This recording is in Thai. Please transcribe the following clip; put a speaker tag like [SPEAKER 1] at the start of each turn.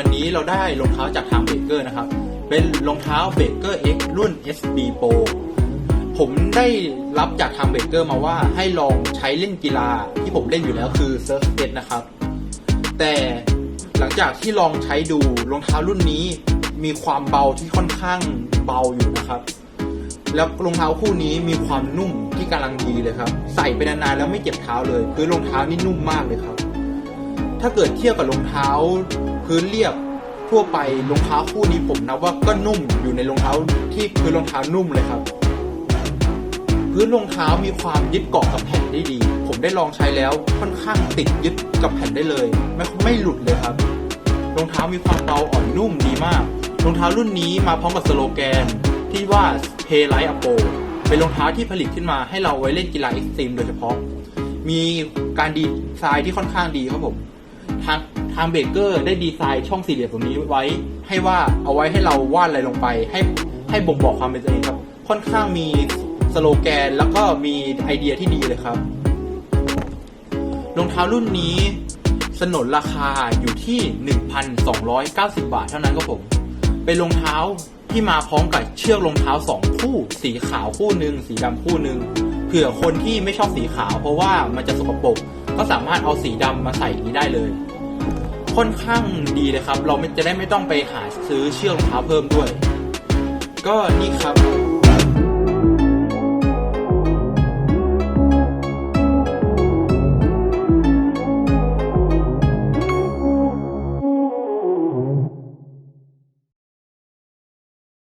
[SPEAKER 1] ันนี้เราได้รองเท้าจากทางเบเกอร์นะครับ เป็นรองเท้าเบเกอร์ X รุ่น SB Pro ผมได้รับจากทางเบเกอร์มาว่าให้ลองใช้เล่นกีฬาที่ผมเล่นอยู่แล้วคือเซิร์ฟสเก็ตนะครับ แต่หลังจากที่ลองใช้ดูรองเท้ารุ่นนี้มีความเบาที่ค่อนข้างเบาอยู่นะครับ แล้วรองเท้าคู่นี้มีความนุ่มที่กำลังดีเลยครับ ใส่ไปนานๆแล้วไม่เจ็บเท้าเลยพื้นรองเท้านี่นุ่มมากเลยครับ ถ้าเกิดเทียบกับรองเท้าพื้นเรียบทั่วไปรองเท้าคู่นี้ผมนับว่าก็นุ่มอยู่ในรองเท้าที่พื้นรองเท้านุ่มเลยครับ พื้นรองเท้ามีความยึดเกาะกับแผ่นได้ดี ผมได้ลองใช้แล้วค่อนข้างติดยึดกับแผ่นได้เลย ไม่ไม่หลุดเลยครับรองเท้ามีความเบาอ่อนนุ่มดีมากรองเท้ารุ่นนี้มาพร้อมกับสโลแกน ที่ว่า Pay Like a Pro เป็นรองเท้าที่ผลิตขึ้นมาให้เราไว้เล่นกีฬาเอ็กซ์ตรีมโดยเฉพาะ มีการดีไซน์ที่ค่อนข้างดีครับผม ทางทางเบเกอร์ได้ดีไซน์ช่องสี่เหลี่ยมตรงนี้ไว้ ให้ว่าเอาไว้ให้เราวาดอะไรลงไป ให้ให้บ่งบอกความเป็นตัวเองครับ ค่อนข้างมีสโลแกนแล้วก็มีไอเดียที่ดีเลยครับรองเท้ารุ่นนี้สนนราคาอยู่ที่ 1,290 บาทเท่านั้นครับผม เป็นรองเท้าที่มาพร้อมกับเชือกรองเท้า 2 คู่ สีขาวคู่หนึ่งสีดำคู่หนึ่งเผื่อคนที่ไม่ชอบสีขาว เพราะว่ามันจะสกปรกก็สามารถเอาสีดำมาใส่นี้ได้เลย ค่อนข้างดีเลยครับ เราจะได้ไม่ต้องไปหาซื้อเชือกรองเท้าเพิ่มด้วย ก็นี่ครับ